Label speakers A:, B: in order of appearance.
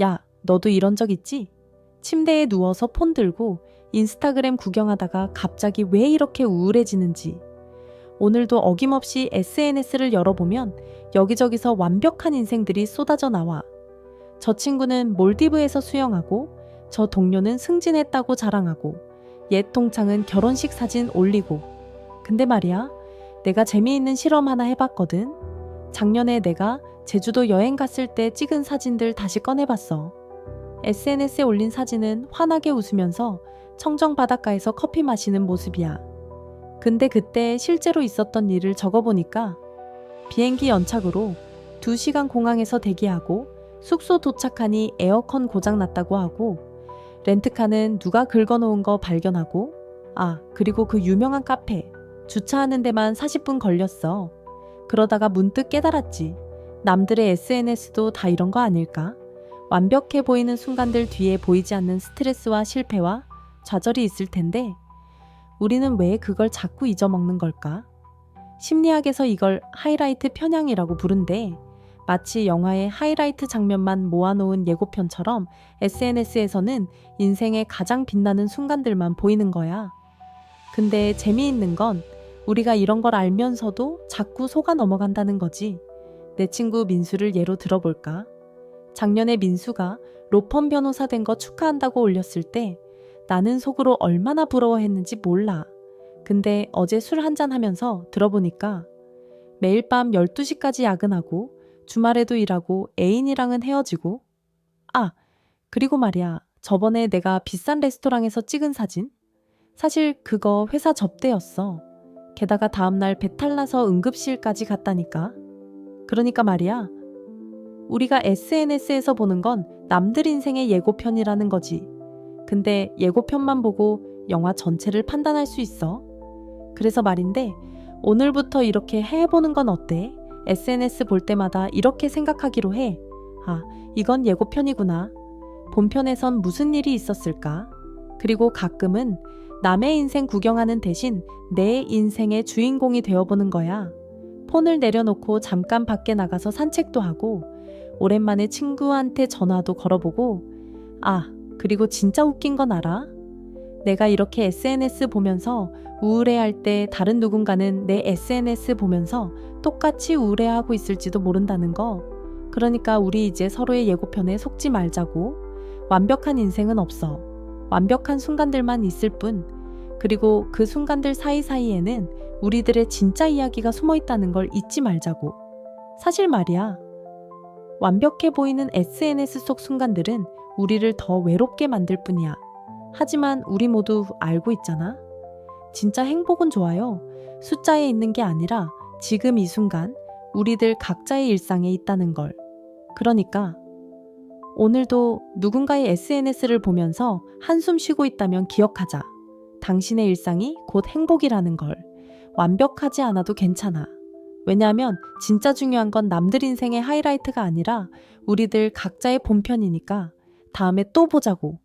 A: 야, 너도 이런 적 있지? 침대에 누워서 폰 들고 인스타그램 구경하다가 갑자기 왜 이렇게 우울해지는지. 오늘도 어김없이 SNS를 열어보면 여기저기서 완벽한 인생들이 쏟아져 나와. 저 친구는 몰디브에서 수영하고, 저 동료는 승진했다고 자랑하고, 옛 동창은 결혼식 사진 올리고. 근데 말이야, 내가 재미있는 실험 하나 해봤거든. 작년에 내가 제주도 여행 갔을 때 찍은 사진들 다시 꺼내봤어. SNS에 올린 사진은 환하게 웃으면서 청정 바닷가에서 커피 마시는 모습이야. 근데 그때 실제로 있었던 일을 적어보니까 비행기 연착으로 2시간 공항에서 대기하고 숙소 도착하니 에어컨 고장 났다고 하고 렌트카는 누가 긁어놓은 거 발견하고 아, 그리고 그 유명한 카페 주차하는 데만 40분 걸렸어. 그러다가 문득 깨달았지. 남들의 SNS도 다 이런 거 아닐까? 완벽해 보이는 순간들 뒤에 보이지 않는 스트레스와 실패와 좌절이 있을 텐데 우리는 왜 그걸 자꾸 잊어먹는 걸까? 심리학에서 이걸 하이라이트 편향이라고 부른대. 마치 영화의 하이라이트 장면만 모아놓은 예고편처럼 SNS에서는 인생의 가장 빛나는 순간들만 보이는 거야. 근데 재미있는 건 우리가 이런 걸 알면서도 자꾸 속아 넘어간다는 거지. 내 친구 민수를 예로 들어볼까? 작년에 민수가 로펌 변호사 된 거 축하한다고 올렸을 때 나는 속으로 얼마나 부러워했는지 몰라. 근데 어제 술 한잔 하면서 들어보니까 매일 밤 12시까지 야근하고 주말에도 일하고 애인이랑은 헤어지고 아, 그리고 말이야. 저번에 내가 비싼 레스토랑에서 찍은 사진? 사실 그거 회사 접대였어. 게다가 다음날 배탈 나서 응급실까지 갔다니까. 그러니까 말이야. 우리가 SNS에서 보는 건 남들 인생의 예고편이라는 거지. 근데 예고편만 보고 영화 전체를 판단할 수 있어. 그래서 말인데, 오늘부터 이렇게 해보는 건 어때? SNS 볼 때마다 이렇게 생각하기로 해. 아, 이건 예고편이구나. 본편에선 무슨 일이 있었을까? 그리고 가끔은 남의 인생 구경하는 대신 내 인생의 주인공이 되어보는 거야. 폰을 내려놓고 잠깐 밖에 나가서 산책도 하고, 오랜만에 친구한테 전화도 걸어보고, 아, 그리고 진짜 웃긴 건 알아? 내가 이렇게 SNS 보면서 우울해할 때 다른 누군가는 내 SNS 보면서 똑같이 우울해하고 있을지도 모른다는 거. 그러니까 우리 이제 서로의 예고편에 속지 말자고. 완벽한 인생은 없어. 완벽한 순간들만 있을 뿐. 그리고 그 순간들 사이사이에는 우리들의 진짜 이야기가 숨어 있다는 걸 잊지 말자고. 사실 말이야. 완벽해 보이는 SNS 속 순간들은 우리를 더 외롭게 만들 뿐이야. 하지만 우리 모두 알고 있잖아. 진짜 행복은 좋아요. 숫자에 있는 게 아니라 지금 이 순간 우리들 각자의 일상에 있다는 걸. 그러니까 오늘도 누군가의 SNS를 보면서 한숨 쉬고 있다면 기억하자. 당신의 일상이 곧 행복이라는 걸. 완벽하지 않아도 괜찮아. 왜냐하면 진짜 중요한 건 남들 인생의 하이라이트가 아니라 우리들 각자의 본편이니까 다음에 또 보자고.